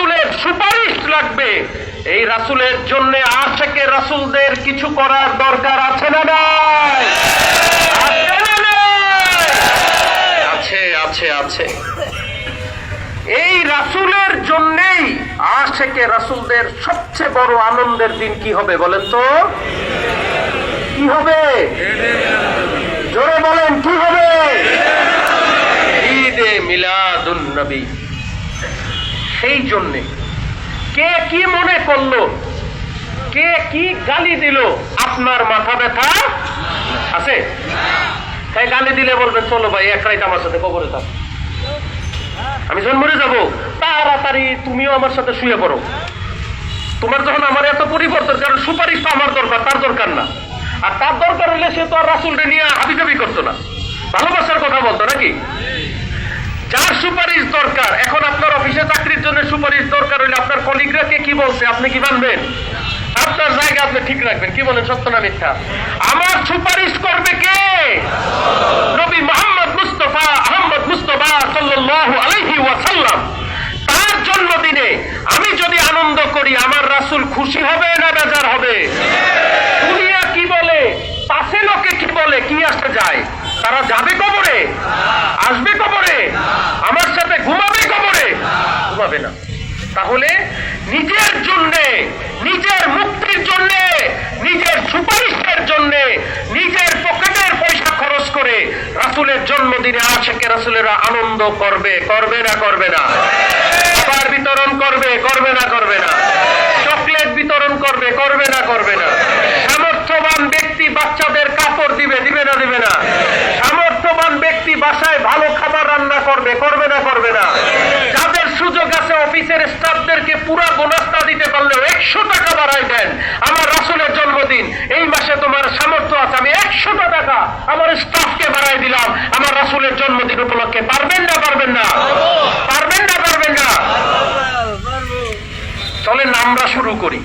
রাসুলের সুপারিশ লাগবে। এই রাসুলের জন্য আশেকে রাসুলদের কিছু করার দরকার আছে না নাই? আছে আছে আছে। এই রাসুলের জন্যেই আশেকে রাসুলদের সবচেয়ে বড় আনন্দের দিন কি হবে বলেন তো? কি হবে? জোরে বলেন, কি হবে? ঈদে মিলাদুন নবী। সেই জন্যে। কে কি মনে করল? কে কি গালি দিল? আপনার মাথা ব্যথা? আছে? তাই গালি দিলে বলবেন, চলো ভাই, এক রাইত আমার সাথে কবরে থাক। আমি যখন মরে যাব। তাড়াতাড়ি তুমিও আমার সাথে শুয়ে পড়ো। তোমার যখন আমার এত পরিবর্তন, কারণ সুপারিশ তো আমার দরকার, তার দরকার না। আর তার দরকার হলে সে তো আর রাসুলরে নিয়ে হাবিজাবি করতো না। ভালোবাসার কথা বলতো নাকি? যার সুপারিশ দরকার, এখন আপনার অফিসে চাকরির জন্য সুপারিশ দরকার হলে আপনার কলিগরা কে কি বলছে, আপনি কি মানবেন? আপনার জায়গা আপনি ঠিক রাখবেন, কি বলেন, সত্য না মিথ্যা? আমার সুপারিশ করবে কে? নবী মোহাম্মদ মুস্তফা আহমদ মুস্তফা সাল্লাল্লাহু আলাইহি ওয়াসাল্লাম। তার জন্মদিনে আমি যদি আনন্দ করি, আমার রাসুল খুশি হবে না বেজার হবে? দুনিয়া কি বলে? পাশে লোকে কি বলে? কি আসে যায়? তারা যাবে কবরে? আসবে কবরে আমার সাথে ঘুমাবে কবরে ঘুমাবে না। তাহলে নিজের জন্যে, নিজের মুক্তির জন্যে, নিজের সুপারিশের জন্যে, নিজের পকেটের পয়সা খরচ করে রাসুলের জন্মদিনে আশেকে রাসুলেরা আনন্দ করবে করবে না করবে না। খাবার বিতরণ করবে করবে না করবে না। চকলেট বিতরণ করবে করবে না করবে না। সামর্থ্যবান ব্যক্তি বাচ্চাদের কাপড় দিবে দিবে না দিবে না। সামর্থ্যবান ব্যক্তি বাসায় ভালো খাবার রান্না করবে করবে না করবে না। অফিসের স্টাফদেরকে পুরো বোনাসটা দিতে পারলেও একশো টাকা বাড়াই দেন আমার রাসুলের জন্মদিন। এই মাসে তোমার সামর্থ্য আছে, আমি একশো টাকা আমার স্টাফকে বাড়াই দিলাম। আমার রাসুলের জন্মদিন উপলক্ষে পারবেন না পারবেন না? পারবেন না পারবেন না? চলেন আমরা শুরু করি।